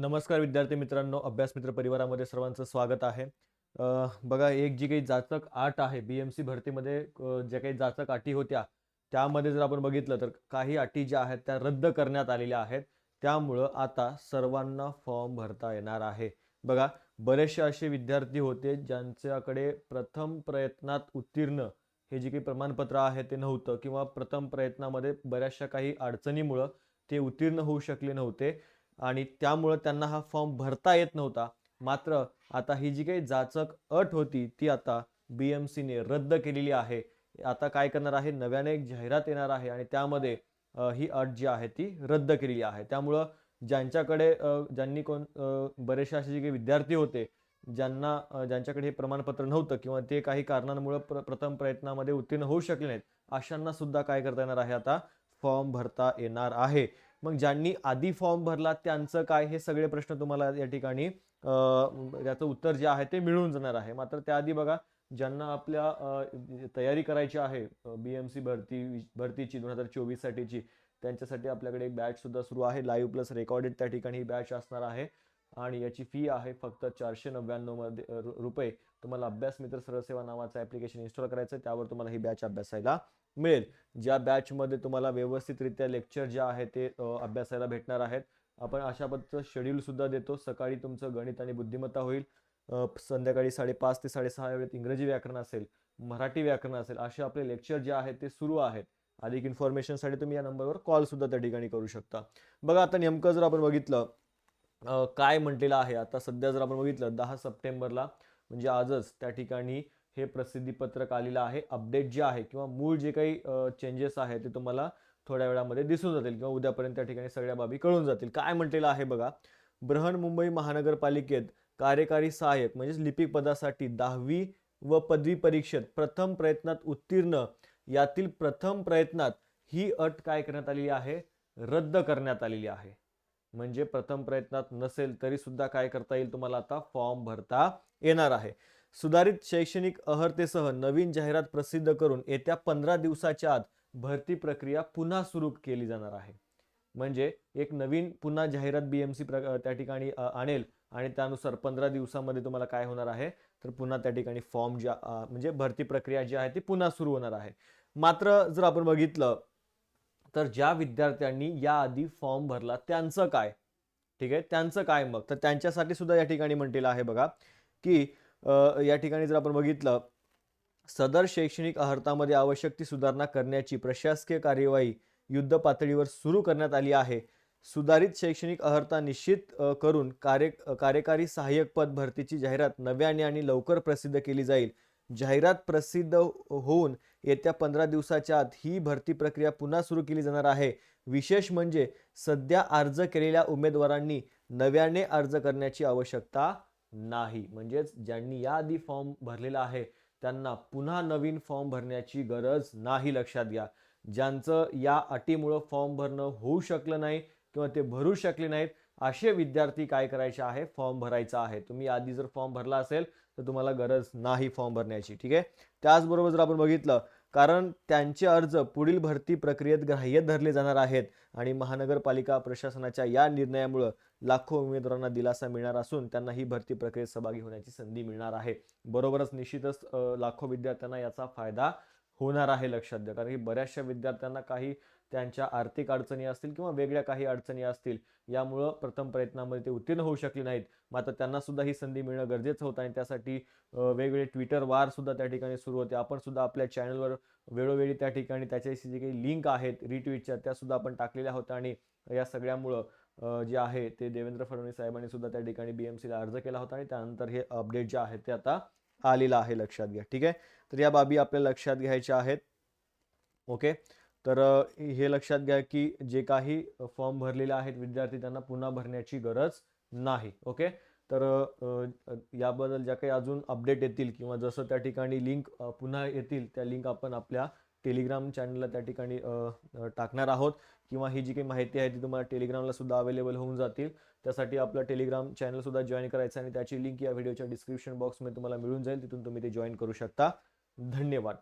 नमस्कार विद्यार्थी मित्रांनो अभ्यास मित्र परिवारामध्ये सर्वांचं स्वागत आहे. बघा एक जी काही जाचक आट आहे बी एम सी भरतीमध्ये ज्या काही जाचक अटी होत्या त्यामध्ये जर आपण बघितलं तर काही अटी ज्या आहेत त्या रद्द करण्यात आलेल्या आहेत. त्यामुळं आता सर्वांना फॉर्म भरता येणार आहे. बघा बरेचसे असे विद्यार्थी होते ज्यांच्याकडे प्रथम प्रयत्नात उत्तीर्ण हे जे काही प्रमाणपत्र आहे ते नव्हतं. किंवा प्रथम प्रयत्नामध्ये बऱ्याचशा काही अडचणीमुळं ते उत्तीर्ण होऊ शकले नव्हते. आणि त्यामुळं त्यांना हा फॉर्म भरता येत नव्हता. मात्र आता ही जी काही जाचक अट होती ती आता बी एम सीने रद्द केलेली आहे. आता काय करणार आहे? नव्याने एक जाहिरात येणार आहे आणि त्यामध्ये ही अट जी आहे ती रद्द केलेली आहे. त्यामुळं ज्यांच्याकडे ज्यांनी कोण बरेचसे असे जे काही विद्यार्थी होते ज्यांना ज्यांच्याकडे हे प्रमाणपत्र नव्हतं किंवा ते काही कारणांमुळे प्र प्रथम प्रयत्नामध्ये उत्तीर्ण होऊ शकले नाहीत अशांना सुद्धा काय करता येणार आहे? आता फॉर्म भरता येणार आहे. मग ज्यांनी आधी फॉर्म भरला त्यांचं काय हे सगळे प्रश्न तुम्हाला या ठिकाणी याचं उत्तर जे आहे ते मिळून जाणार आहे. मात्र त्याआधी बघा ज्यांना आपल्या तयारी करायची आहे बी एम सी भरती भरतीची दोन हजार चोवीस साठीची त्यांच्यासाठी आपल्याकडे एक बॅच सुद्धा सुरू आहे. लाईव्ह प्लस रेकॉर्डेड त्या ठिकाणी ही बॅच असणार आहे. आणि याची फी आहे फक्त चारशे नव्याण्णवमध्ये रुपये. तुम्हाला अभ्यास मित्र सरसेवा नावाचं ऍप्लिकेशन इन्स्टॉल करायचं आहे. त्यावर तुम्हाला ही बॅच अभ्यासायला मिळेल. ज्या बॅचमध्ये तुम्हाला व्यवस्थितरित्या लेक्चर जे आहे ते अभ्यासायला भेटणार आहेत. आपण अशा पद्धतीचं शेड्यूल सुद्धा देतो. सकाळी तुमचं गणित आणि बुद्धिमत्ता होईल. संध्याकाळी साडेपाच ते साडेसहा वेळेत इंग्रजी व्याकरण असेल मराठी व्याकरण असेल असे आपले लेक्चर जे आहेत ते सुरू आहेत. अधिक इन्फॉर्मेशनसाठी तुम्ही या नंबरवर कॉल सुद्धा त्या ठिकाणी करू शकता. बघा आता नेमकं जर आपण बघितलं काय म्हटलेलं आहे? आता सध्या जर आपण बघितलं दहा सप्टेंबरला म्हणजे आजच त्या ठिकाणी हे प्रसिद्धीपत्रक आलेलं आहे. अपडेट जे आहे किंवा मूळ जे काही चेंजेस आहे ते तुम्हाला थोड्या वेळामध्ये दिसून जातील किंवा उद्यापर्यंत त्या ठिकाणी सगळ्या बाबी कळून जातील. काय म्हटलेलं आहे बघा? बृहन्मुंबई महानगरपालिकेत कार्यकारी सहाय्यक म्हणजेच लिपिक पदासाठी दहावी व पदवी परीक्षेत प्रथम प्रयत्नात उत्तीर्ण यातील प्रथम प्रयत्नात ही अट काय करण्यात आलेली आहे? रद्द करण्यात आलेली आहे. म्हणजे प्रथम प्रयत्नात नसेल तरी सुद्धा काय करता येईल तुम्हाला आता? फॉर्म भरता येणार आहे. सुधारित शैक्षणिक अहर्तेसह नवीन जाहिरात प्रसिद्ध करून येत्या पंधरा दिवसाच्या आत भरती प्रक्रिया पुन्हा सुरू केली जाणार आहे. म्हणजे एक नवीन पुन्हा जाहिरात बी एम सी प्र त्या ठिकाणी आणेल आणि त्यानुसार पंधरा दिवसामध्ये तुम्हाला काय होणार आहे? तर पुन्हा त्या ठिकाणी फॉर्म ज्या म्हणजे भरती प्रक्रिया जी आहे ती पुन्हा सुरू होणार आहे. मात्र जर आपण बघितलं तर ज्या विद्यार्थ्यांनी याआधी फॉर्म भरला त्यांचं काय? ठीक आहे? त्यांचं काय मग? तर त्यांच्यासाठी सुद्धा या ठिकाणी म्हटलेलं आहे बघा की या ठिकाणी जर आपण बघितलं सदर शैक्षणिक अहर्तामध्ये आवश्यक ती सुधारणा करण्याची प्रशासकीय कार्यवाही युद्ध पातळीवर सुरू करण्यात आली आहे. सुधारित शैक्षणिक अहर्ता निश्चित करून कार्य कार्यकारी सहाय्यक पद भरतीची जाहिरात नव्याने आणि लवकर प्रसिद्ध केली जाईल. जाहिरात प्रसिद्ध होऊन येत्या पंधरा दिवसाच्या आत ही भरती प्रक्रिया पुन्हा सुरू केली जाणार आहे. विशेष म्हणजे सध्या अर्ज केलेल्या उमेदवारांनी नव्याने अर्ज करण्याची आवश्यकता नाही. म्हणजेच ज्यांनी याआधी फॉर्म भरलेला आहे त्यांना पुन्हा नवीन फॉर्म भरण्याची गरज नाही लक्षात घ्या. ज्यांचं या अटीमुळं फॉर्म भरणं होऊ शकलं नाही किंवा ते भरू शकले नाहीत असे विद्यार्थी काय करायचे आहे? फॉर्म भरायचा आहे. तुम्ही आधी जर फॉर्म भरला असेल तर तुम्हाला गरज नाही फॉर्म भरण्याची ठीक आहे? त्याचबरोबर जर आपण बघितलं कारण त्यांचे अर्ज पुढील भरती प्रक्रियेत ग्राह्य धरले जाणार आहेत आणि महानगरपालिका प्रशासनाच्या या निर्णयामुळं लाखो उमेदवारांना दिलासा मिळणार असून त्यांना ही भरती प्रक्रियेत सहभागी होण्याची संधी मिळणार आहे. बरोबरच निश्चितच लाखो विद्यार्थ्यांना याचा फायदा होणार आहे लक्षात द्या. कारण की बऱ्याचशा विद्यार्थ्यांना काही त्यांच्या आर्थिक अडचणी असतील किंवा वेगळ्या काही अडचणी असतील यामुळं प्रथम प्रयत्नामध्ये ते उत्तीर्ण होऊ शकले नाहीत. मात्र त्यांना सुद्धा ही संधी मिळणं गरजेचं होतं आणि त्यासाठी वेगवेगळे ट्विटर वार सुद्धा त्या ठिकाणी सुरू होते. आपण सुद्धा आपल्या चॅनलवर वेळोवेळी त्या ठिकाणी त्याच्याशी जे काही लिंक आहेत रिट्विटच्या त्या सुद्धा आपण टाकलेल्या होत्या आणि या सगळ्यामुळं जे आहे ते देवेंद्र फडणवीस साहेबांनी सुद्धा त्या ठिकाणी बीएमसीला अर्ज केला होता आणि त्यानंतर हे अपडेट जे आहे ते आता आलेला आहे लक्षात घ्या. ठीक आहे? तर या बाबी आपल्याला लक्षात घ्यायच्या आहेत. ओके? तर हे लक्षात घ्या की जे काही फॉर्म भरलेले आहेत विद्यार्थी त्यांना पुन्हा भरण्याची गरज नाही. ओके? तर याबद्दल ज्या काही अजून अपडेट येतील किंवा जसं त्या ठिकाणी लिंक पुन्हा येतील त्या लिंक आपण आपल्या टेलिग्राम चॅनलला त्या ठिकाणी टाकणार आहोत. किंवा ही जी काही माहिती आहे ती तुम्हाला टेलिग्रामला सुद्धा अवेलेबल होऊन जातील. त्यासाठी आपला टेलिग्राम चॅनल सुद्धा जॉईन करायचं आणि त्याची लिंक या व्हिडिओच्या डिस्क्रिप्शन बॉक्समध्ये तुम्हाला मिळून जाईल. तिथून तुम्ही ते जॉईन करू शकता. धन्यवाद.